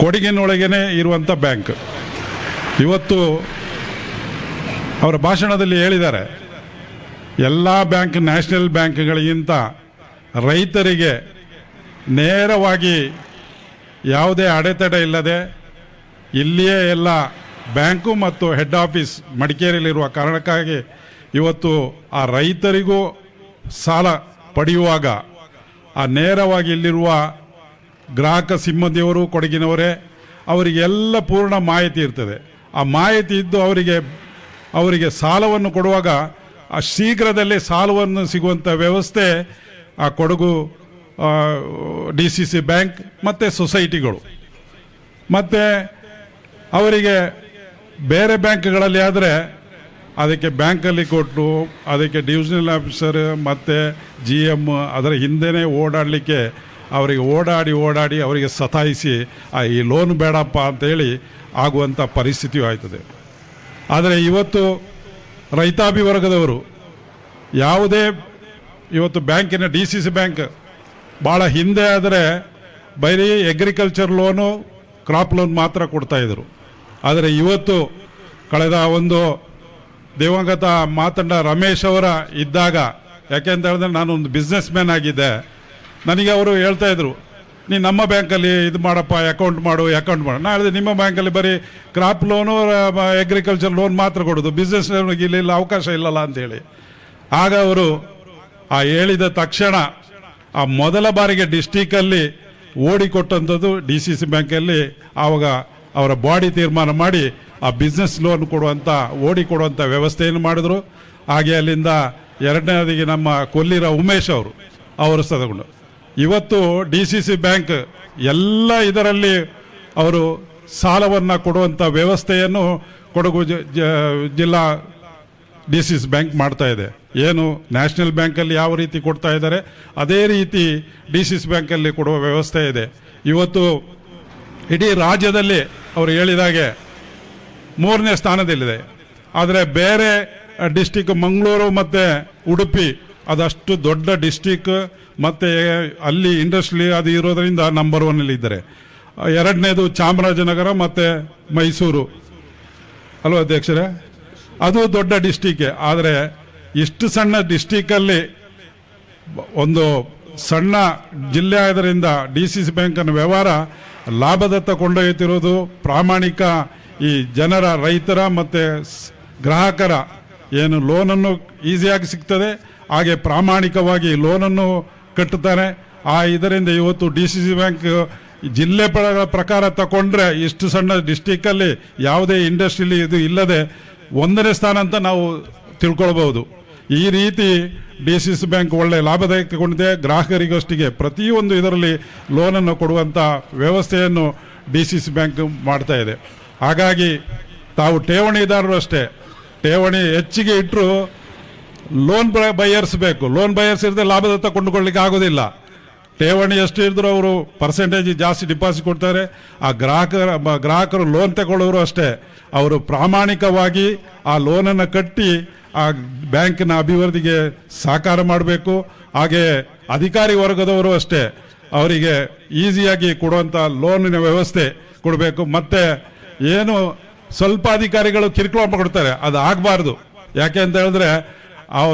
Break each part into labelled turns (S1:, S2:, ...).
S1: ಕೊಡಗಿನೊಳಗೇನೆ ಇರುವಂಥ ಬ್ಯಾಂಕ್. ಇವತ್ತು ಅವರ ಭಾಷಣದಲ್ಲಿ ಹೇಳಿದ್ದಾರೆ, ಎಲ್ಲ ಬ್ಯಾಂಕ್, ನ್ಯಾಷನಲ್ ಬ್ಯಾಂಕ್ಗಳಿಗಿಂತ ರೈತರಿಗೆ ನೇರವಾಗಿ ಯಾವುದೇ ಅಡೆತಡೆ ಇಲ್ಲದೆ ಇಲ್ಲಿಯೇ ಎಲ್ಲ ಬ್ಯಾಂಕು ಮತ್ತು ಹೆಡ್ ಆಫೀಸ್ ಮಡಿಕೇರಿಯಲ್ಲಿರುವ ಕಾರಣಕ್ಕಾಗಿ ಇವತ್ತು ಆ ರೈತರಿಗೂ ಸಾಲ ಪಡೆಯುವಾಗ ಆ ನೇರವಾಗಿ ಇಲ್ಲಿರುವ ಗ್ರಾಹಕ ಸಿಂಹದೇವರು ಕೊಡಗಿನವರೇ ಅವರಿಗೆಲ್ಲ ಪೂರ್ಣ ಮಾಹಿತಿ ಇರ್ತದೆ. ಆ ಮಾಹಿತಿ ಇದ್ದು ಅವರಿಗೆ ಅವರಿಗೆ ಸಾಲವನ್ನು ಕೊಡುವಾಗ, ಆ ಶೀಘ್ರದಲ್ಲೇ ಸಾಲವನ್ನು ಸಿಗುವಂಥ ವ್ಯವಸ್ಥೆ ಆ Kodagu D C C bank ಮತ್ತು ಸೊಸೈಟಿಗಳು. ಮತ್ತು ಅವರಿಗೆ ಬೇರೆ ಬ್ಯಾಂಕ್ಗಳಲ್ಲಿ ಆದರೆ ಅದಕ್ಕೆ ಬ್ಯಾಂಕಲ್ಲಿ ಕೊಟ್ಟು, ಅದಕ್ಕೆ ಡಿವಿಷನಲ್ ಆಫೀಸರ್ ಮತ್ತು ಜಿ ಎಂ ಅದರ ಹಿಂದೆಯೇ ಓಡಾಡಲಿಕ್ಕೆ ಅವರಿಗೆ ಓಡಾಡಿ ಓಡಾಡಿ ಅವರಿಗೆ ಸತಾಯಿಸಿ, ಆ, ಈ ಲೋನ್ ಬೇಡಪ್ಪ ಅಂತೇಳಿ ಆಗುವಂಥ ಪರಿಸ್ಥಿತಿಯೂ ಆಯ್ತದೆ. ಆದರೆ ಇವತ್ತು ರೈತಾಪಿ ವರ್ಗದವರು ಯಾವುದೇ ಇವತ್ತು ಬ್ಯಾಂಕಿನ ಡಿ ಸಿ ಸಿ ಬ್ಯಾಂಕ್ ಭಾಳ ಹಿಂದೆ ಆದರೆ ಬರೀ ಅಗ್ರಿಕಲ್ಚರ್ ಲೋನು ಕ್ರಾಪ್ ಲೋನ್ ಮಾತ್ರ ಕೊಡ್ತಾಯಿದ್ರು ಆದರೆ ಇವತ್ತು ಕಳೆದ ಒಂದು ದಿವಂಗತ ಮಾತಂಡ ರಮೇಶ್ ಅವರ ಇದ್ದಾಗ ಯಾಕೆಂತ ಹೇಳಿದ್ರೆ ನಾನೊಂದು ಬಿಸ್ನೆಸ್ ಮ್ಯಾನ್ ಆಗಿದ್ದೆ. ನನಗೆ ಅವರು ಹೇಳ್ತಾ ಇದ್ರು ನೀನು ನಮ್ಮ ಬ್ಯಾಂಕಲ್ಲಿ ಇದು ಮಾಡಪ್ಪ ಅಕೌಂಟ್ ಮಾಡು ಅಕೌಂಟ್ ಮಾಡು. ನಾ ಹೇಳಿದೆ, ನಿಮ್ಮ ಬ್ಯಾಂಕಲ್ಲಿ ಬರೀ ಕ್ರಾಪ್ ಲೋನು ಅಗ್ರಿಕಲ್ಚರ್ ಲೋನ್ ಮಾತ್ರ ಕೊಡೋದು ಬಿಸ್ನೆಸ್ ಇಲ್ಲಿ ಇಲ್ಲ, ಅವಕಾಶ ಇಲ್ಲಲ್ಲ ಅಂತೇಳಿ ಆಗ ಅವರು ಆ ಹೇಳಿದ ತಕ್ಷಣ ಆ ಮೊದಲ ಬಾರಿಗೆ ಡಿಸ್ಟಿಕಲ್ಲಿ ಓಡಿಕೊಟ್ಟಂಥದ್ದು ಡಿ ಸಿ ಸಿ ಬ್ಯಾಂಕಲ್ಲಿ ಆವಾಗ ಅವರ ಬಾಡಿ ತೀರ್ಮಾನ ಮಾಡಿ ಆ ಬಿಸ್ನೆಸ್ ಲೋನ್ ಕೊಡುವಂಥ ಓಡಿಕೊಡುವಂಥ ವ್ಯವಸ್ಥೆಯನ್ನು ಮಾಡಿದ್ರು. ಹಾಗೆ ಅಲ್ಲಿಂದ ಎರಡನೇದಿಗೆ ನಮ್ಮ ಕೊಲ್ಲಿರ ಉಮೇಶ್ ಅವರು ಅವರು ಸದಗೊಂಡು ಇವತ್ತು ಡಿ ಸಿ ಸಿ ಬ್ಯಾಂಕ್ ಎಲ್ಲ ಇದರಲ್ಲಿ ಅವರು ಸಾಲವನ್ನು ಕೊಡುವಂಥ ವ್ಯವಸ್ಥೆಯನ್ನು ಕೊಡಗು ಜಿಲ್ಲಾ ಡಿ ಸಿ ಸಿ ಬ್ಯಾಂಕ್ ಮಾಡ್ತಾ ಇದೆ. ಏನು ನ್ಯಾಷನಲ್ ಬ್ಯಾಂಕಲ್ಲಿ ಯಾವ ರೀತಿ ಕೊಡ್ತಾ ಇದ್ದಾರೆ, ಅದೇ ರೀತಿ ಡಿ ಸಿ ಸಿ ಬ್ಯಾಂಕಲ್ಲಿ ಕೊಡುವ ವ್ಯವಸ್ಥೆ ಇದೆ. ಇವತ್ತು ಇಡೀ ರಾಜ್ಯದಲ್ಲಿ ಅವರು ಹೇಳಿದಾಗೆ ಮೂರನೇ ಸ್ಥಾನದಲ್ಲಿದೆ. ಆದರೆ ಬೇರೆ ಡಿಸ್ಟಿಕ್ ಮಂಗಳೂರು ಮತ್ತು ಉಡುಪಿ, ಅದಷ್ಟು ದೊಡ್ಡ ಡಿಸ್ಟಿಕ್ ಮತ್ತು ಅಲ್ಲಿ ಇಂಡಸ್ಟ್ರಿ ಅದು ಇರೋದರಿಂದ ನಂಬರ್ ಒನ್ನಲ್ಲಿ ಇದ್ದಾರೆ. ಎರಡನೇದು ಚಾಮರಾಜನಗರ ಮತ್ತು ಮೈಸೂರು. ಅಲ್ವಾ ಅಧ್ಯಕ್ಷರೇ? ಅದು ದೊಡ್ಡ ಡಿಸ್ಟಿಕ್ ಆದರೆ ಇಷ್ಟು ಸಣ್ಣ ಡಿಸ್ಟಿಕಲ್ಲಿ ಒಂದು ಸಣ್ಣ ಜಿಲ್ಲೆ ಆದ್ರಿಂದ ಡಿ ಸಿ ಸಿ ಬ್ಯಾಂಕನ ವ್ಯವಹಾರ ಲಾಭದತ್ತ ಕೊಂಡೊಯ್ಯುತ್ತಿರುವುದು ಪ್ರಾಮಾಣಿಕ ಈ ಜನರ ರೈತರ ಮತ್ತು ಗ್ರಾಹಕರ ಏನು ಲೋನನ್ನು ಈಸಿಯಾಗಿ ಸಿಗ್ತದೆ. ಹಾಗೆ ಪ್ರಾಮಾಣಿಕವಾಗಿ ಲೋನನ್ನು ಕಟ್ಟುತ್ತಾರೆ ಆ ಇದರಿಂದ ಇವತ್ತು ಡಿ ಸಿ ಸಿ ಬ್ಯಾಂಕ್ ಜಿಲ್ಲೆ ಪ್ರ- ಪ್ರಕಾರ ತಗೊಂಡ್ರೆ ಇಷ್ಟು ಸಣ್ಣ ಡಿಸ್ಟಿಕ್ಕಲ್ಲಿ ಯಾವುದೇ ಇಂಡಸ್ಟ್ರಿಲಿ ಇದು ಇಲ್ಲದೆ ಒಂದನೇ ಸ್ಥಾನ ಅಂತ ನಾವು ತಿಳ್ಕೊಳ್ಬಹುದು. ಈ ರೀತಿ ಡಿ ಸಿ ಸಿ ಬ್ಯಾಂಕ್ ಒಳ್ಳೆ ಲಾಭದಾಯಕಗೊಂಡಿದೆ. ಗ್ರಾಹಕರಿಗಷ್ಟಿಗೆ ಪ್ರತಿಯೊಂದು ಇದರಲ್ಲಿ ಲೋನನ್ನು ಕೊಡುವಂಥ ವ್ಯವಸ್ಥೆಯನ್ನು ಡಿ ಸಿ ಸಿ ಬ್ಯಾಂಕ್ ಮಾಡ್ತಾ ಇದೆ. ಹಾಗಾಗಿ ತಾವು ಠೇವಣಿದಾರರು ಅಷ್ಟೇ. ಠೇವಣಿ ಹೆಚ್ಚಿಗೆ ಇಟ್ಟರು ಲೋನ್ ಬೈಯರ್ಸ್ ಬೇಕು. ಲೋನ್ ಬೈಯರ್ಸ್ ಇರದೆ ಲಾಭದತ್ತ ಕೊಂಡುಕೊಳ್ಳಿಕ್ಕೆ ಆಗೋದಿಲ್ಲ. ಠೇವಣಿ ಎಷ್ಟು ಇದ್ದರೂ ಅವರು ಪರ್ಸೆಂಟೇಜ್ ಜಾಸ್ತಿ ಡಿಪಾಸಿಟ್ ಕೊಡ್ತಾರೆ. ಆ ಗ್ರಾಹಕರ ಗ್ರಾಹಕರು ಲೋನ್ ತಗೊಳ್ಳೋರು ಅಷ್ಟೇ. ಅವರು ಪ್ರಾಮಾಣಿಕವಾಗಿ ಆ ಲೋನನ್ನು ಕಟ್ಟಿ ಆ ಬ್ಯಾಂಕಿನ ಅಭಿವೃದ್ಧಿಗೆ ಸಹಕಾರ ಮಾಡಬೇಕು. ಹಾಗೆ ಅಧಿಕಾರಿ ವರ್ಗದವರು ಅಷ್ಟೇ. ಅವರಿಗೆ ಈಸಿಯಾಗಿ ಕೊಡುವಂಥ ಲೋನಿನ ವ್ಯವಸ್ಥೆ ಕೊಡಬೇಕು. ಮತ್ತು ಏನು ಸ್ವಲ್ಪ ಅಧಿಕಾರಿಗಳು ಕಿರುಕುಳ ಕೊಡ್ತಾರೆ ಅದು ಆಗಬಾರ್ದು. ಯಾಕೆ ಅಂತ ಹೇಳಿದ್ರೆ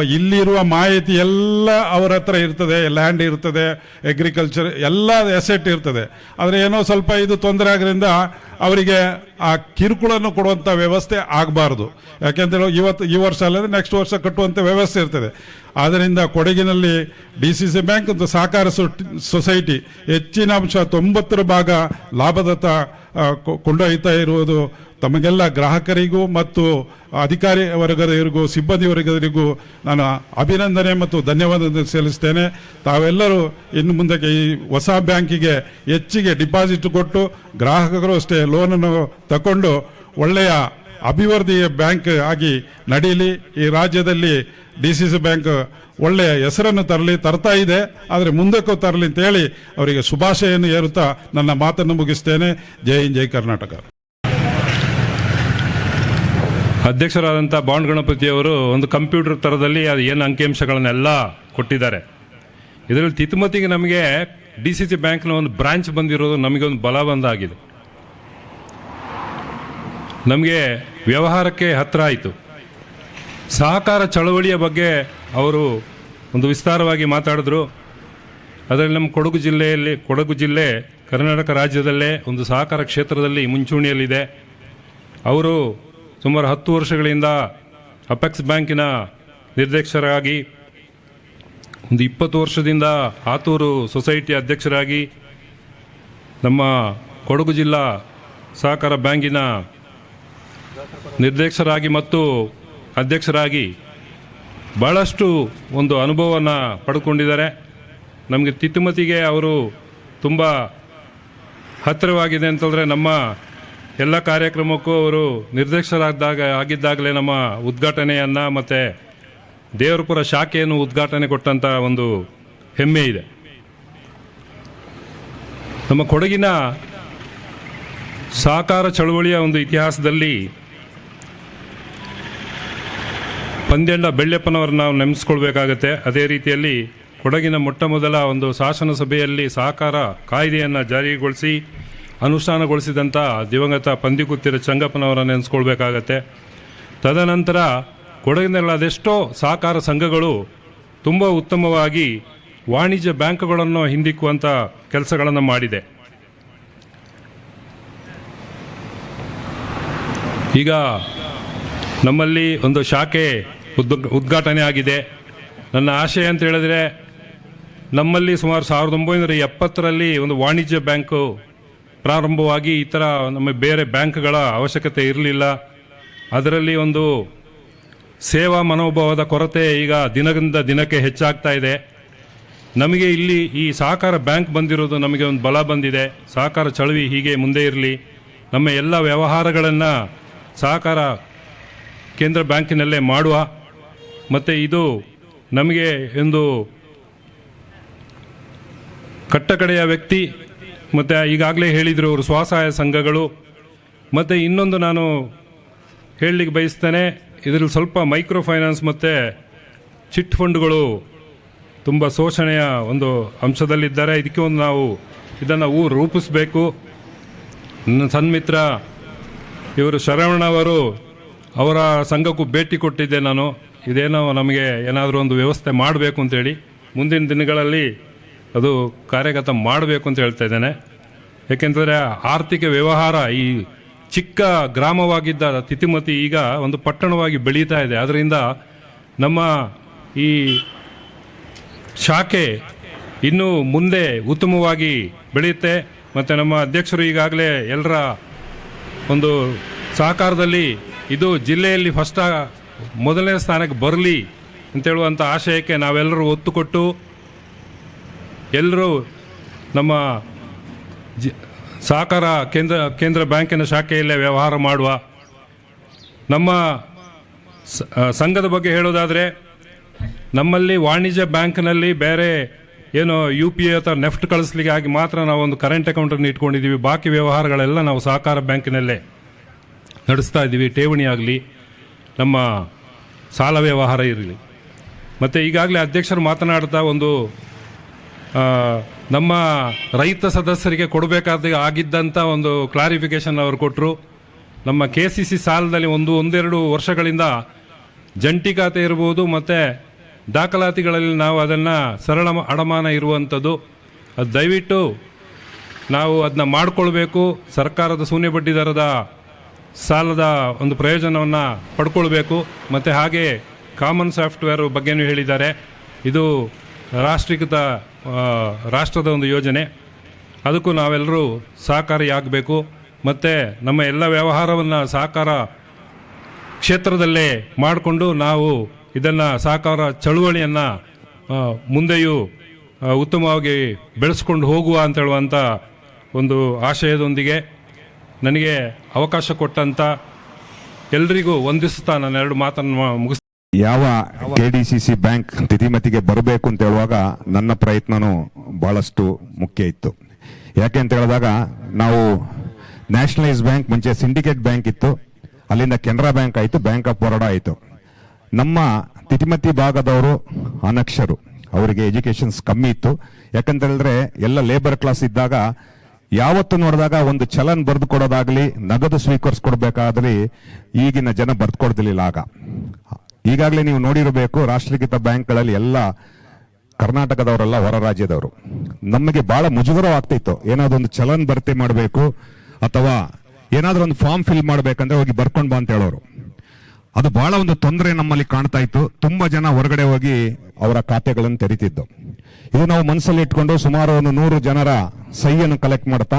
S1: ಇಲ್ಲಿರುವ ಮಾಹಿತಿ ಎಲ್ಲ ಅವರ ಹತ್ರ ಇರ್ತದೆ ಲ್ಯಾಂಡ್ ಇರ್ತದೆ ಅಗ್ರಿಕಲ್ಚರ್ ಎಲ್ಲ ಎಸೆಟ್ ಇರ್ತದೆ. ಆದರೆ ಏನೋ ಸ್ವಲ್ಪ ಇದು ತೊಂದರೆ ಆಗೋದ್ರಿಂದ ಅವರಿಗೆ ಆ ಕಿರುಕುಳನ್ನು ಕೊಡುವಂಥ ವ್ಯವಸ್ಥೆ ಆಗಬಾರ್ದು. ಯಾಕೆಂತೇಳಿ ಇವತ್ತು ಈ ವರ್ಷ ಅಲ್ಲದೆ ನೆಕ್ಸ್ಟ್ ವರ್ಷ ಕಟ್ಟುವಂಥ ವ್ಯವಸ್ಥೆ ಇರ್ತದೆ. ಆದ್ದರಿಂದ ಕೊಡಗಿನಲ್ಲಿ ಡಿ ಸಿ ಸಿ ಬ್ಯಾಂಕ್ ಮತ್ತು ಸಹಕಾರ ಸೊಟ್- ಸೊಸೈಟಿ ಹೆಚ್ಚಿನ ಅಂಶ ತೊಂಬತ್ತರ ಭಾಗ ಲಾಭದತ್ತ ಕೊಂಡೊಯ್ತಾ ಇರುವುದು ತಮಗೆಲ್ಲ ಗ್ರಾಹಕರಿಗೂ ಮತ್ತು ಅಧಿಕಾರಿ ವರ್ಗದವರಿಗೂ, ಸಿಬ್ಬಂದಿ ವರ್ಗದವರಿಗೂ ನಾನು ಅಭಿನಂದನೆ ಮತ್ತು ಧನ್ಯವಾದ ಸಲ್ಲಿಸ್ತೇನೆ. ತಾವೆಲ್ಲರೂ ಇನ್ನು ಮುಂದಕ್ಕೆ ಈ ಹೊಸ ಬ್ಯಾಂಕಿಗೆ ಹೆಚ್ಚಿಗೆ ಡಿಪಾಸಿಟ್ ಕೊಟ್ಟು ಗ್ರಾಹಕರು ಅಷ್ಟೇ ಲೋನನ್ನು ತಕೊಂಡು ಒಳ್ಳೆಯ ಅಭಿವೃದ್ಧಿಯ ಬ್ಯಾಂಕ್ ಆಗಿ ನಡೀಲಿ ಈ ರಾಜ್ಯದಲ್ಲಿ ಡಿ ಸಿ ಸಿ ಬ್ಯಾಂಕ್ ಒಳ್ಳೆಯ ಹೆಸರನ್ನು ತರಲಿ, ತರ್ತಾ ಇದೆ. ಆದರೆ ಮುಂದಕ್ಕೂ ತರಲಿ ಅಂತ ಹೇಳಿ ಅವರಿಗೆ ಶುಭಾಶಯನ್ನು ಏರುತ್ತಾ ನನ್ನ ಮಾತನ್ನು ಮುಗಿಸ್ತೇನೆ. ಜೈ ಹಿಂದ್, ಜೈ ಕರ್ನಾಟಕ.
S2: ಅಧ್ಯಕ್ಷರಾದಂಥ ಬಾಂಡ್ ಗಣಪತಿಯವರು ಒಂದು ಕಂಪ್ಯೂಟರ್ ಥರದಲ್ಲಿ ಅದು ಏನು ಅಂಕಿಅಂಶಗಳನ್ನೆಲ್ಲ ಕೊಟ್ಟಿದ್ದಾರೆ. ಇದರಲ್ಲಿ ತಿತಿಮತಿಗೆ ನಮಗೆ ಡಿ ಸಿ ಸಿ ಬ್ಯಾಂಕ್ನ ಒಂದು ಬ್ರಾಂಚ್ ಬಂದಿರೋದು ನಮಗೆ ಒಂದು ಬಲ ಬಂದಾಗಿದೆ ನಮಗೆ ವ್ಯವಹಾರಕ್ಕೆ ಹತ್ತಿರ ಆಯಿತು. ಸಹಕಾರ ಚಳವಳಿಯ ಬಗ್ಗೆ ಅವರು ಒಂದು ವಿಸ್ತಾರವಾಗಿ ಮಾತಾಡಿದ್ರು. ಅದರಲ್ಲಿ ನಮ್ಮ ಕೊಡಗು ಜಿಲ್ಲೆಯಲ್ಲಿ, ಕೊಡಗು ಜಿಲ್ಲೆ, ಕರ್ನಾಟಕ ರಾಜ್ಯದಲ್ಲೇ ಒಂದು ಸಹಕಾರ ಕ್ಷೇತ್ರದಲ್ಲಿ ಮುಂಚೂಣಿಯಲ್ಲಿದೆ. ಅವರು ಸುಮಾರು ಹತ್ತು ವರ್ಷಗಳಿಂದ ಅಪೆಕ್ಸ್ ಬ್ಯಾಂಕಿನ ನಿರ್ದೇಶಕರಾಗಿ ಒಂದು ಇಪ್ಪತ್ತು ವರ್ಷದಿಂದ ಆತೂರು ಸೊಸೈಟಿ ಅಧ್ಯಕ್ಷರಾಗಿ ನಮ್ಮ ಕೊಡಗು ಜಿಲ್ಲಾ ಸಹಕಾರ ಬ್ಯಾಂಕಿನ ನಿರ್ದೇಶಕರಾಗಿ ಮತ್ತು ಅಧ್ಯಕ್ಷರಾಗಿ ಭಾಳಷ್ಟು ಒಂದು ಅನುಭವವನ್ನು ಪಡ್ಕೊಂಡಿದ್ದಾರೆ. ನಮಗೆ ತಿತ್ತುಮತಿಗೆ ಅವರು ತುಂಬ ಹತ್ತಿರವಾಗಿದೆ ಅಂತಂದರೆ ನಮ್ಮ ಎಲ್ಲ ಕಾರ್ಯಕ್ರಮಕ್ಕೂ ಅವರು ನಿರ್ದೇಶಕರಾದಾಗ ಆಗಿದ್ದಾಗಲೇ ನಮ್ಮ ಉದ್ಘಾಟನೆಯನ್ನು ಮತ್ತು ದೇವರಪುರ ಶಾಖೆಯನ್ನು ಉದ್ಘಾಟನೆ ಕೊಟ್ಟಂಥ ಒಂದು ಹೆಮ್ಮೆ ಇದೆ. ನಮ್ಮ ಕೊಡಗಿನ ಸಹಕಾರ ಚಳುವಳಿಯ ಒಂದು ಇತಿಹಾಸದಲ್ಲಿ ಪಂದ್ಯಂಡ ಬೆಳ್ಳೆಪ್ಪನವ್ರನ್ನ ನಾವು ನೆನೆಸ್ಕೊಳ್ಬೇಕಾಗತ್ತೆ. ಅದೇ ರೀತಿಯಲ್ಲಿ ಕೊಡಗಿನ ಮೊಟ್ಟ ಮೊದಲ ಒಂದು ಶಾಸನ ಸಭೆಯಲ್ಲಿ ಸಹಕಾರ ಕಾಯ್ದೆಯನ್ನು ಜಾರಿಗೊಳಿಸಿ ಅನುಷ್ಠಾನಗೊಳಿಸಿದಂಥ ದಿವಂಗತ ಪಂದಿಕುತ್ತಿರ ಚಂಗಪ್ಪನವರನ್ನು ನೆನೆಸ್ಕೊಳ್ಬೇಕಾಗತ್ತೆ. ತದನಂತರ ಕೊಡಗಿನಲ್ಲಿ ಅದೆಷ್ಟೋ ಸಹಕಾರ ಸಂಘಗಳು ತುಂಬ ಉತ್ತಮವಾಗಿ ವಾಣಿಜ್ಯ ಬ್ಯಾಂಕ್ಗಳನ್ನು ಹಿಂದಿಕ್ಕುವಂಥ ಕೆಲಸಗಳನ್ನು ಮಾಡಿದೆ. ಈಗ ನಮ್ಮಲ್ಲಿ ಒಂದು ಶಾಖೆ ಉದ್ ಉದ್ಘಾಟನೆ ಆಗಿದೆ. ನನ್ನ ಆಶಯ ಅಂತ ಹೇಳಿದ್ರೆ ನಮ್ಮಲ್ಲಿ ಸುಮಾರು ಸಾವಿರದ ಒಂಬೈನೂರ ಎಪ್ಪತ್ತರಲ್ಲಿ ಒಂದು ವಾಣಿಜ್ಯ ಬ್ಯಾಂಕು ಪ್ರಾರಂಭವಾಗಿ ಈ ಥರ ನಮ್ಮ ಬೇರೆ ಬ್ಯಾಂಕ್ಗಳ ಅವಶ್ಯಕತೆ ಇರಲಿಲ್ಲ. ಅದರಲ್ಲಿ ಒಂದು ಸೇವಾ ಮನೋಭಾವದ ಕೊರತೆ ಈಗ ದಿನದಿಂದ ದಿನಕ್ಕೆ ಹೆಚ್ಚಾಗ್ತಾ ಇದೆ. ನಮಗೆ ಇಲ್ಲಿ ಈ ಸಹಕಾರ ಬ್ಯಾಂಕ್ ಬಂದಿರೋದು ನಮಗೆ ಒಂದು ಬಲ ಬಂದಿದೆ. ಸಹಕಾರ ಚಳವಿ ಹೀಗೆ ಮುಂದೆ ಇರಲಿ. ನಮ್ಮ ಎಲ್ಲ ವ್ಯವಹಾರಗಳನ್ನು ಸಹಕಾರ ಕೇಂದ್ರ ಬ್ಯಾಂಕಿನಲ್ಲೇ ಮಾಡುವ. ಮತ್ತು ಇದು ನಮಗೆ ಒಂದು ಕಟ್ಟಕಡೆಯ ವ್ಯಕ್ತಿ. ಮತ್ತು ಈಗಾಗಲೇ ಹೇಳಿದರು ಅವರು ಸ್ವಸಹಾಯ ಸಂಘಗಳು. ಮತ್ತು ಇನ್ನೊಂದು ನಾನು ಹೇಳಲಿಕ್ಕೆ ಬಯಸ್ತೇನೆ. ಇದರಲ್ಲಿ ಸ್ವಲ್ಪ ಮೈಕ್ರೋ ಫೈನಾನ್ಸ್ ಮತ್ತು ಚಿಟ್ ಫಂಡ್ಗಳು ತುಂಬ ಶೋಷಣೆಯ ಒಂದು ಅಂಶದಲ್ಲಿದ್ದಾರೆ. ಇದಕ್ಕೆ ಒಂದು ನಾವು ಇದನ್ನು ಊ ರೂಪಿಸಬೇಕು. ನನ್ನ ಸನ್ಮಿತ್ರ ಇವರು ಶರವಣವರು ಅವರ ಸಂಘಕ್ಕೂ ಭೇಟಿ ಕೊಟ್ಟಿದ್ದೆ ನಾನು. ಇದೇನೋ ನಮಗೆ ಏನಾದರೂ ಒಂದು ವ್ಯವಸ್ಥೆ ಮಾಡಬೇಕು ಅಂತೇಳಿ. ಮುಂದಿನ ದಿನಗಳಲ್ಲಿ ಅದು ಕಾರ್ಯಗತ ಮಾಡಬೇಕು ಅಂತ ಹೇಳ್ತಾ ಇದ್ದೇನೆ. ಏಕೆಂದರೆ ಆರ್ಥಿಕ ವ್ಯವಹಾರ ಈ ಚಿಕ್ಕ ಗ್ರಾಮವಾಗಿದ್ದ ತಿತಿಮತಿ ಈಗ ಒಂದು ಪಟ್ಟಣವಾಗಿ ಬೆಳೀತಾ ಇದೆ. ಅದರಿಂದ ನಮ್ಮ ಈ ಶಾಖೆ ಇನ್ನೂ ಮುಂದೆ ಉತ್ತಮವಾಗಿ ಬೆಳೆಯುತ್ತೆ. ಮತ್ತು ನಮ್ಮ ಅಧ್ಯಕ್ಷರು ಈಗಾಗಲೇ ಎಲ್ಲರ ಒಂದು ಸಹಕಾರದಲ್ಲಿ ಇದು ಜಿಲ್ಲೆಯಲ್ಲಿ ಫಸ್ಟ್ ಮೊದಲನೇ ಸ್ಥಾನಕ್ಕೆ ಬರಲಿ ಅಂತೇಳುವಂಥ ಆಶಯಕ್ಕೆ ನಾವೆಲ್ಲರೂ ಒತ್ತು ಕೊಟ್ಟು ಎಲ್ಲರೂ ನಮ್ಮ ಜಿ ಸಹಕಾರ ಕೇಂದ್ರ ಕೇಂದ್ರ ಬ್ಯಾಂಕಿನ ಶಾಖೆಯಲ್ಲೇ ವ್ಯವಹಾರ ಮಾಡುವ. ನಮ್ಮ ಸಂಘದ ಬಗ್ಗೆ ಹೇಳೋದಾದರೆ, ನಮ್ಮಲ್ಲಿ ವಾಣಿಜ್ಯ ಬ್ಯಾಂಕ್ನಲ್ಲಿ ಬೇರೆ ಏನು ಯು ಪಿ ಐ ಅಥವಾ ನೆಫ್ಟ್ ಕಳಿಸ್ಲಿಕ್ಕೆ ಆಗಿ ಮಾತ್ರ ನಾವು ಒಂದು ಕರೆಂಟ್ ಅಕೌಂಟನ್ನು ಇಟ್ಕೊಂಡಿದ್ದೀವಿ. ಬಾಕಿ ವ್ಯವಹಾರಗಳೆಲ್ಲ ನಾವು ಸಹಕಾರ ಬ್ಯಾಂಕಿನಲ್ಲೇ ನಡೆಸ್ತಾ ಇದ್ದೀವಿ. ಠೇವಣಿ ಆಗಲಿ, ನಮ್ಮ ಸಾಲ ವ್ಯವಹಾರ ಇರಲಿ. ಮತ್ತು ಈಗಾಗಲೇ ಅಧ್ಯಕ್ಷರು ಮಾತನಾಡ್ತಾ ಒಂದು ನಮ್ಮ ರೈತ ಸದಸ್ಯರಿಗೆ ಕೊಡಬೇಕಾದ ಆಗಿದ್ದಂಥ ಒಂದು ಕ್ಲಾರಿಫಿಕೇಶನ್ ಅವರು ಕೊಟ್ಟರು ನಮ್ಮ ಕೆ ಸಿ ಸಿ ಸಾಲದಲ್ಲಿ ಒಂದು, ಒಂದೆರಡು ವರ್ಷಗಳಿಂದ ಜಂಟಿ ಖಾತೆ ಇರ್ಬೋದು, ಮತ್ತು ದಾಖಲಾತಿಗಳಲ್ಲಿ ನಾವು ಅದನ್ನು ಸರಳ ಅಡಮಾನ ಇರುವಂಥದ್ದು ಅದು ದಯವಿಟ್ಟು ನಾವು ಅದನ್ನ ಮಾಡಿಕೊಳ್ಬೇಕು, ಸರ್ಕಾರದ ಶೂನ್ಯ ಬಡ್ಡಿ ದರದ ಸಾಲದ ಒಂದು ಪ್ರಯೋಜನವನ್ನು ಪಡ್ಕೊಳ್ಬೇಕು. ಮತ್ತು ಹಾಗೆ ಕಾಮನ್ ಸಾಫ್ಟ್ವೇರ್ ಬಗ್ಗೆನೂ ಹೇಳಿದ್ದಾರೆ. ಇದು ರಾಷ್ಟ್ರೀಕೃತ ರಾಷ್ಟ್ರದ ಒಂದು ಯೋಜನೆ. ಅದಕ್ಕೂ ನಾವೆಲ್ಲರೂ ಸಹಕಾರಿಯಾಗಬೇಕು. ಮತ್ತು ನಮ್ಮ ಎಲ್ಲ ವ್ಯವಹಾರವನ್ನು ಸಹಕಾರ ಕ್ಷೇತ್ರದಲ್ಲೇ ಮಾಡಿಕೊಂಡು ನಾವು ಇದನ್ನು ಸಹಕಾರ ಚಳುವಳಿಯನ್ನು ಮುಂದೆಯೂ ಉತ್ತಮವಾಗಿ ಬೆಳೆಸ್ಕೊಂಡು ಹೋಗುವ ಅಂತ ಹೇಳುವಂಥ ಒಂದು ಆಶಯದೊಂದಿಗೆ ನನಗೆ ಅವಕಾಶ ಕೊಟ್ಟಂಥ ಎಲ್ರಿಗೂ ವಂದಿಸುತ್ತಾ ನಾನು ಎರಡು ಮಾತನ್ನು ಮುಗಿಸ್
S3: ಯಾವ K D C C bank ತಿಥಿಮತಿಗೆ ಬರಬೇಕು ಅಂತ ಹೇಳುವಾಗ ನನ್ನ ಪ್ರಯತ್ನನೂ ಬಹಳಷ್ಟು ಮುಖ್ಯ ಇತ್ತು. ಯಾಕೆ ಅಂತ ಹೇಳಿದಾಗ ನಾವು ನ್ಯಾಷನಲೈಸ್ ಬ್ಯಾಂಕ್ ಮುಂಚೆ ಸಿಂಡಿಕೇಟ್ ಬ್ಯಾಂಕ್ ಇತ್ತು. ಅಲ್ಲಿಂದ ಕೆನರಾ ಬ್ಯಾಂಕ್ ಆಯಿತು ಬ್ಯಾಂಕ್ ಆಫ್ ಬರೋಡಾ ಆಯಿತು. ನಮ್ಮ ತಿತಿಮತಿ ಭಾಗದವರು ಅನಕ್ಷರು. ಅವರಿಗೆ ಎಜುಕೇಷನ್ಸ್ ಕಮ್ಮಿ ಇತ್ತು. ಯಾಕಂತ ಹೇಳಿದ್ರೆ ಎಲ್ಲ ಲೇಬರ್ ಕ್ಲಾಸ್ ಇದ್ದಾಗ ಯಾವತ್ತು ನೋಡಿದಾಗ ಒಂದು ಚಲನ್ ಬರೆದು ಕೊಡೋದಾಗಲಿ, ನಗದು ಸ್ವೀಕರಿಸ್ಕೊಡ್ಬೇಕಾದ್ರೆ ಈಗಿನ ಜನ ಬರ್ದು ಕೊಡ್ತಿರ್ಲಿಲ್ಲ ಆಗ. ಈಗಾಗಲೇ ನೀವು ನೋಡಿರಬೇಕು, ರಾಷ್ಟ್ರೀಕೃತ ಬ್ಯಾಂಕ್ಗಳಲ್ಲಿ ಎಲ್ಲ ಕರ್ನಾಟಕದವರೆಲ್ಲ ಹೊರ ರಾಜ್ಯದವರು. ನಮಗೆ ಬಹಳ ಮುಜುಗರವಾಗ್ತಿತ್ತು. ಏನಾದ್ರು ಒಂದು ಚಲನ್ ಭರ್ತಿ ಮಾಡಬೇಕು, ಅಥವಾ ಏನಾದ್ರೂ ಒಂದು ಫಾರ್ಮ್ ಫಿಲ್ ಮಾಡಬೇಕಂದ್ರೆ ಹೋಗಿ ಬರ್ಕೊಂಡು ಬಾ ಅಂತ ಹೇಳೋರು. ಅದು ಬಹಳ ಒಂದು ತೊಂದರೆ ನಮ್ಮಲ್ಲಿ ಕಾಣ್ತಾ ಇತ್ತು. ತುಂಬಾ ಜನ ಹೊರಗಡೆ ಹೋಗಿ ಅವರ ಖಾತೆಗಳನ್ನು ತೆರಿತಿದ್ದು. ಇದು ನಾವು ಮನಸ್ಸಲ್ಲಿ ಇಟ್ಕೊಂಡು ಸುಮಾರು ಒಂದು ನೂರು ಜನರ ಸಹಿಯನ್ನು ಕಲೆಕ್ಟ್ ಮಾಡ್ತಾ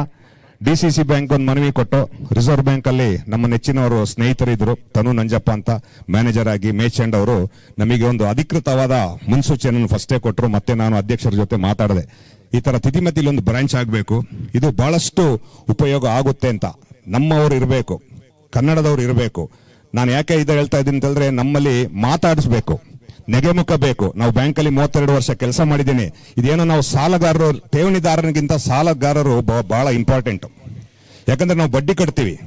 S3: ಡಿ ಸಿ ಸಿ ಬ್ಯಾಂಕ್ ಒಂದು ಮನವಿ ಕೊಟ್ಟು ರಿಸರ್ವ್ ಬ್ಯಾಂಕ್ ಅಲ್ಲಿ ನಮ್ಮ ನೆಚ್ಚಿನವರು ಸ್ನೇಹಿತರಿದ್ರು, ತನು ನಂಜಪ್ಪ ಅಂತ ಮ್ಯಾನೇಜರ್ ಆಗಿ ಮೇಚಂಡ್ ಅವರು ನಮಗೆ ಒಂದು ಅಧಿಕೃತವಾದ ಮುನ್ಸೂಚನೆಯನ್ನು ಫಸ್ಟೇ ಕೊಟ್ಟರು ಮತ್ತೆ ನಾನು ಅಧ್ಯಕ್ಷರ ಜೊತೆ ಮಾತಾಡಿದೆ. ಈ ತರ ತಿಥಿಮತಿಲಿ ಒಂದು ಬ್ರಾಂಚ್ ಆಗಬೇಕು. ಇದು ಬಹಳಷ್ಟು ಉಪಯೋಗ ಆಗುತ್ತೆ ಅಂತ ನಮ್ಮವರು ಇರಬೇಕು, ಕನ್ನಡದವ್ರು ಇರಬೇಕು. ನಾನು ಯಾಕೆ ಇದು ಹೇಳ್ತಾ ಇದ್ದೀನಿ ಅಂತಂದ್ರೆ ನಮ್ಮಲ್ಲಿ ಮಾತಾಡಿಸ್ಬೇಕು. ನೆಗೆಮುಖ ಬೇಕು. ನಾವು ಬ್ಯಾಂಕಲ್ಲಿ ಮೂವತ್ತೆರಡು ವರ್ಷ ಕೆಲಸ ಮಾಡಿದ್ದೀನಿ. ಇದೇನೋ ನಾವು ಸಾಲಗಾರರು, ಠೇವಣಿದಾರನಿಗಿಂತ ಸಾಲಗಾರರು ಬಹಳ ಇಂಪಾರ್ಟೆಂಟ್ ಯಾಕಂದ್ರೆ ನಾವು ಬಡ್ಡಿ ಕಟ್ತೀವಿ.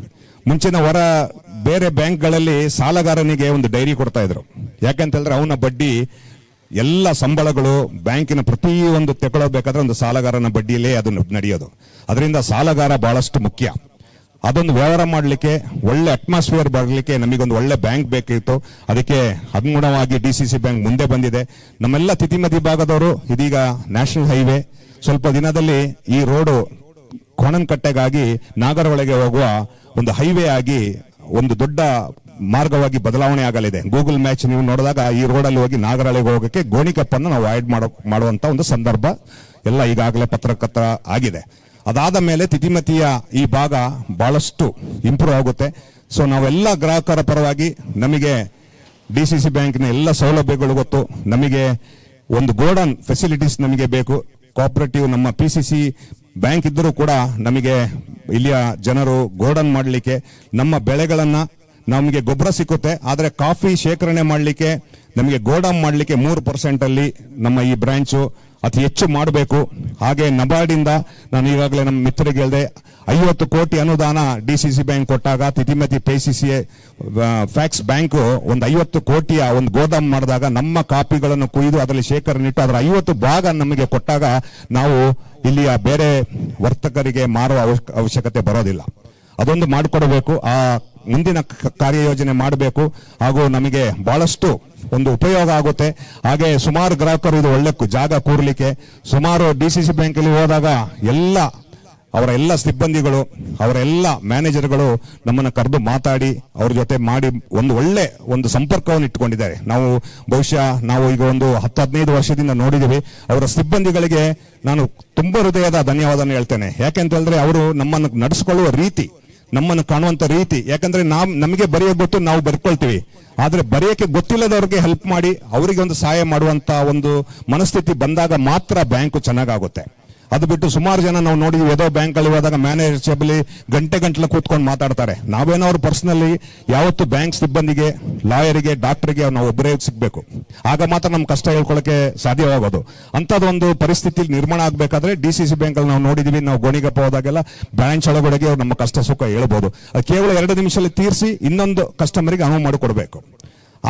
S3: ಮುಂಚಿನ ವರ ಬೇರೆ ಬ್ಯಾಂಕ್ಗಳಲ್ಲಿ ಸಾಲಗಾರನಿಗೆ ಒಂದು ಡೈರಿ ಕೊಡ್ತಾ ಇದ್ರು. ಯಾಕಂತ ಹೇಳಿದ್ರೆ ಅವನ ಬಡ್ಡಿ ಎಲ್ಲ ಸಂಬಳಗಳು ಬ್ಯಾಂಕಿನ ಪ್ರತಿಯೊಂದು ತಗೊಳ್ಳಬೇಕಾದ್ರೆ ಒಂದು ಸಾಲಗಾರನ ಬಡ್ಡಿಯಲ್ಲೇ ಅದನ್ನು ನಡೆಯೋದು. ಅದರಿಂದ ಸಾಲಗಾರ ಬಹಳಷ್ಟು ಮುಖ್ಯ. ಅದೊಂದು ವ್ಯವಹಾರ ಮಾಡಲಿಕ್ಕೆ ಒಳ್ಳೆ ಅಟ್ಮಾಸ್ಫಿಯರ್ ಬರಲಿಕ್ಕೆ ನಮಗೊಂದು ಒಳ್ಳೆ ಬ್ಯಾಂಕ್ ಬೇಕಿತ್ತು. ಅದಕ್ಕೆ ಅನುಗುಣವಾಗಿ ಡಿ ಸಿ ಸಿ ಬ್ಯಾಂಕ್ ಮುಂದೆ ಬಂದಿದೆ. ನಮ್ಮೆಲ್ಲ ತಿತಿಮತಿ ಭಾಗದವರು ಇದೀಗ ನ್ಯಾಷನಲ್ ಹೈವೇ ಸ್ವಲ್ಪ ದಿನದಲ್ಲಿ ಈ ರೋಡು ಕೋಣನಕಟ್ಟೆಗಾಗಿ ನಾಗರ ಒಳಗೆ ಹೋಗುವ ಒಂದು ಹೈವೇ ಆಗಿ ಒಂದು ದೊಡ್ಡ ಮಾರ್ಗವಾಗಿ ಬದಲಾವಣೆ ಆಗಲಿದೆ. ಗೂಗಲ್ ಮ್ಯಾಚ್ ನೀವು ನೋಡಿದಾಗ ಈ ರೋಡಲ್ಲಿ ಹೋಗಿ ನಾಗರಳಿಗೆ ಹೋಗೋಕೆ ಗೋಣಿಕಪ್ಪನ್ನು ನಾವು ಆಯ್ಡ್ ಮಾಡೋ ಮಾಡುವಂತ ಒಂದು ಸಂದರ್ಭ ಎಲ್ಲ ಈಗಾಗಲೇ ಪತ್ರಕರ್ತ ಆಗಿದೆ. ಅದಾದ ಮೇಲೆ ತಿತಿಮತಿಯ ಈ ಭಾಗ ಬಹಳಷ್ಟು ಇಂಪ್ರೂವ್ ಆಗುತ್ತೆ. ಸೊ ನಾವೆಲ್ಲ ಗ್ರಾಹಕರ ಪರವಾಗಿ ನಮಗೆ ಡಿ ಸಿ ಸಿ ಬ್ಯಾಂಕ್ನ ಎಲ್ಲ ಸೌಲಭ್ಯಗಳು ಗೊತ್ತು. ನಮಗೆ ಒಂದು ಗೋಡನ್ ಫೆಸಿಲಿಟೀಸ್ ನಮಗೆ ಬೇಕು. ಕೋಆಪರೇಟಿವ್ ನಮ್ಮ ಪಿ ಸಿ ಸಿ ಬ್ಯಾಂಕ್ ಇದ್ದರೂ ಕೂಡ ನಮಗೆ ಇಲ್ಲಿಯ ಜನರು ಗೋಡನ್ ಮಾಡಲಿಕ್ಕೆ, ನಮ್ಮ ಬೆಳೆಗಳನ್ನು ನಮಗೆ ಗೊಬ್ಬರ ಸಿಕ್ಕುತ್ತೆ. ಆದರೆ ಕಾಫಿ ಶೇಖರಣೆ ಮಾಡಲಿಕ್ಕೆ ನಮಗೆ ಗೋಡೌನ್ ಮಾಡಲಿಕ್ಕೆ ಮೂರು ಪರ್ಸೆಂಟಲ್ಲಿ ನಮ್ಮ ಈ ಬ್ರಾಂಚು ಅತಿ ಹೆಚ್ಚು ಮಾಡಬೇಕು. ಹಾಗೆ ನಬಾರ್ಡಿಂದ ನಾನು ಈಗಾಗಲೇ ನಮ್ಮ ಮಿತ್ರರಿಗೆ ಹೇಳಿದೆ, ಐವತ್ತು ಕೋಟಿ ಅನುದಾನ ಡಿ ಸಿ ಸಿ ಬ್ಯಾಂಕ್ ಕೊಟ್ಟಾಗ ತಿತಿಮತಿ ಪೇ ಸಿ ಸಿ ಫ್ಯಾಕ್ಸ್ ಬ್ಯಾಂಕು ಒಂದು ಐವತ್ತು ಕೋಟಿಯ ಒಂದು ಗೋದಾಮ್ ಮಾಡಿದಾಗ ನಮ್ಮ ಕಾಪಿಗಳನ್ನು ಕುಯ್ದು ಅದರಲ್ಲಿ ಶೇಖರಣೆ ಇಟ್ಟು ಅದರ ಐವತ್ತು ಭಾಗ ನಮಗೆ ಕೊಟ್ಟಾಗ ನಾವು ಇಲ್ಲಿಯ ಬೇರೆ ವರ್ತಕರಿಗೆ ಮಾರುವ ಅವಶ್ಯ- ಅವಶ್ಯಕತೆ ಬರೋದಿಲ್ಲ. ಅದೊಂದು ಮಾಡಿಕೊಡಬೇಕು. ಆ ಮುಂದಿನ ಕಾರ್ಯಯೋಜನೆ ಮಾಡಬೇಕು. ಹಾಗೂ ನಮಗೆ ಬಹಳಷ್ಟು ಒಂದು ಉಪಯೋಗ ಆಗುತ್ತೆ. ಹಾಗೆ ಸುಮಾರು ಗ್ರಾಹಕರು ಇದು ಒಳ್ಳೆ ಜಾಗ ಕೂರ್ಲಿಕ್ಕೆ, ಸುಮಾರು ಡಿ ಸಿ ಸಿ ಬ್ಯಾಂಕಲ್ಲಿ ಹೋದಾಗ ಎಲ್ಲ ಅವರ ಎಲ್ಲ ಸಿಬ್ಬಂದಿಗಳು, ಅವರ ಎಲ್ಲ ಮ್ಯಾನೇಜರ್ಗಳು ನಮ್ಮನ್ನು ಕರೆದು ಮಾತಾಡಿ, ಅವ್ರ ಜೊತೆ ಮಾಡಿ ಒಂದು ಒಳ್ಳೆ ಒಂದು ಸಂಪರ್ಕವನ್ನು ಇಟ್ಕೊಂಡಿದ್ದಾರೆ ನಾವು ಬಹುಶಃ ನಾವು ಈಗ ಒಂದು ಹತ್ತು, ಹದಿನೈದು ವರ್ಷದಿಂದ ನೋಡಿದ್ದೀವಿ. ಅವರ ಸಿಬ್ಬಂದಿಗಳಿಗೆ ನಾನು ತುಂಬ ಹೃದಯದ ಧನ್ಯವಾದನ ಹೇಳ್ತೇನೆ. ಯಾಕೆಂತ ಹೇಳಿದ್ರೆ ಅವರು ನಮ್ಮನ್ನು ನಡೆಸ್ಕೊಳ್ಳುವ ರೀತಿ ನಮ್ಮನ್ನು ಕಾಣುವಂತ ರೀತಿ. ಯಾಕಂದ್ರೆ ನಾವ್, ನಮಗೆ ಬರೆಯೋ ಗೊತ್ತು ನಾವು ಬರ್ಕೊಳ್ತೀವಿ. ಆದ್ರೆ ಬರೆಯಕ್ಕೆ ಗೊತ್ತಿಲ್ಲದವ್ರಿಗೆ ಹೆಲ್ಪ್ ಮಾಡಿ, ಅವರಿಗೆ ಒಂದು ಸಹಾಯ ಮಾಡುವಂತ ಒಂದು ಮನಸ್ಥಿತಿ ಬಂದಾಗ ಮಾತ್ರ ಬ್ಯಾಂಕು ಚೆನ್ನಾಗಾಗುತ್ತೆ. ಅದು ಬಿಟ್ಟು ಸುಮಾರು ಜನ ನಾವು ನೋಡಿದ್ವಿ. ಯಾವುದೋ ಬ್ಯಾಂಕ್ ಅಲ್ಲಿ ಹೋದಾಗ ಮ್ಯಾನೇಜರ್ ಚಬಲಿ ಗಂಟೆ ಗಂಟಲೆ ಕೂತ್ಕೊಂಡು ಮಾತಾಡ್ತಾರೆ. ನಾವೇನೋ ಅವ್ರು ಪರ್ಸ್ನಲಿ ಯಾವತ್ತು ಬ್ಯಾಂಕ್ ಸಿಬ್ಬಂದಿಗೆ ಲಾಯರಿಗೆ ಡಾಕ್ಟರ್ಗೆ ನಾವು ಒಬ್ಬರೇ ಸಿಗ್ಬೇಕು. ಆಗ ಮಾತ್ರ ನಮ್ಮ ಕಷ್ಟ ಹೇಳ್ಕೊಳ್ಳೋಕೆ ಸಾಧ್ಯವಾಗೋದು. ಅಂಥದ್ದೊಂದು ಪರಿಸ್ಥಿತಿ ನಿರ್ಮಾಣ ಆಗಬೇಕಾದ್ರೆ ಡಿ ಸಿ ಸಿ ಬ್ಯಾಂಕ್ ಅಲ್ಲಿ ನಾವು ನೋಡಿದ್ದೀವಿ ನಾವು ಗೋಣಿಗಪ್ಪ ಹೋದಾಗೆಲ್ಲ ಬ್ರಾಂಚ್ ಒಳಗಡೆಗೆ ಅವ್ರು ನಮ್ಮ ಕಷ್ಟ ಸುಖ ಹೇಳ್ಬೋದು. ಕೇವಲ ಎರಡು ನಿಮಿಷದಲ್ಲಿ ತೀರಿಸಿ ಇನ್ನೊಂದು ಕಸ್ಟಮರಿಗೆ ಅನುವು ಮಾಡಿಕೊಡ್ಬೇಕು.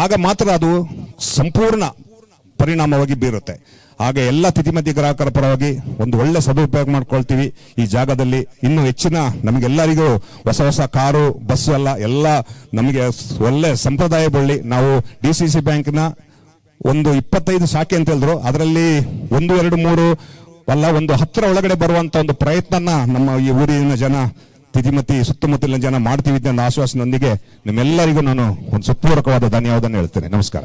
S3: ಆಗ ಮಾತ್ರ ಅದು ಸಂಪೂರ್ಣ ಪರಿಣಾಮವಾಗಿ ಬೀರುತ್ತೆ. ಹಾಗೆ ಎಲ್ಲ ತಿಥಿಮತಿ ಗ್ರಾಹಕರ ಪರವಾಗಿ ಒಂದು ಒಳ್ಳೆ ಸದುಪಯೋಗ ಮಾಡ್ಕೊಳ್ತೀವಿ. ಈ ಜಾಗದಲ್ಲಿ ಇನ್ನು ಹೆಚ್ಚಿನ ನಮಗೆಲ್ಲರಿಗೂ ಹೊಸ ಹೊಸ ಕಾರು ಬಸ್ಸು ಎಲ್ಲ ಎಲ್ಲ ನಮಗೆ ಒಳ್ಳೆ ಸಂಪ್ರದಾಯ ಬಳ್ಳಿ. ನಾವು ಡಿ ಸಿ ಸಿ ಬ್ಯಾಂಕ್ನ ಒಂದು ಇಪ್ಪತ್ತೈದು ಶಾಖೆ ಅಂತ ಹೇಳಿದ್ರು. ಅದರಲ್ಲಿ ಒಂದು, ಎರಡು, ಮೂರು, ಅಲ್ಲ, ಒಂದು ಹತ್ತಿರ ಒಳಗಡೆ ಬರುವಂತ ಒಂದು ಪ್ರಯತ್ನನ ನಮ್ಮ ಈ ಊರಿನ ಜನ, ತಿಥಿಮತಿ, ಸುತ್ತಮುತ್ತಲಿನ ಜನ ಮಾಡ್ತೀವಿ ಅನ್ನೋ ಆಶ್ವಾಸನೊಂದಿಗೆ ನಿಮ್ಮೆಲ್ಲರಿಗೂ ನಾನು ಒಂದು ಸುಪೂರ್ವಕವಾದ ಧನ್ಯವಾದ ಹೇಳ್ತೇನೆ. ನಮಸ್ಕಾರ.